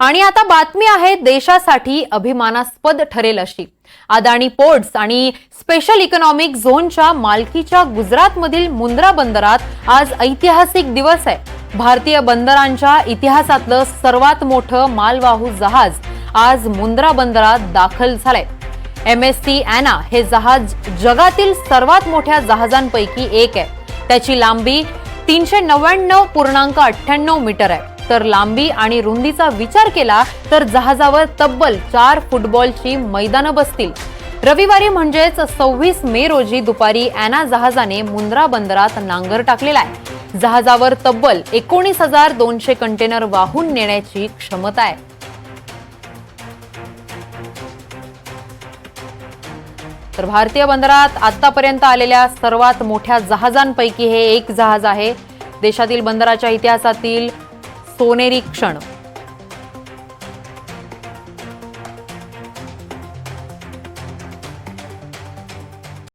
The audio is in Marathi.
आणि आता बातमी आहे देशासाठी अभिमानास्पद ठरेल अशी. अदानी पोर्ट्स आणि स्पेशल इकॉनॉमिक झोनच्या मालकीच्या गुजरातमधील मुंद्रा बंदरात आज ऐतिहासिक दिवस आहे. भारतीय बंदरांच्या इतिहासातलं सर्वात मोठं मालवाहू जहाज आज मुंद्रा बंदरात दाखल झालंय. एम एस सी अॅना हे जहाज जगातील सर्वात मोठ्या जहाजांपैकी एक आहे. त्याची लांबी तीनशे नव्याण्णव पूर्णांक अठ्ठ्याण्णव मीटर आहे. तर लांबी आणि रुंदीचा विचार केला तर जहाजावर तब्बल चार फुटबॉलची मैदानं बसतील. रविवारी म्हणजेच सव्वीस मे रोजी दुपारी ॲना जहाजाने मुंद्रा बंदरात नांगर टाकलेला आहे. जहाजावर तब्बल एकोणीस हजार दोनशे कंटेनर वाहून नेण्याची क्षमता आहे. तर भारतीय बंदरात आतापर्यंत आलेल्या सर्वात मोठ्या जहाजांपैकी हे एक जहाज आहे. देशातील बंदराच्या इतिहासातील सोनेरी क्षण.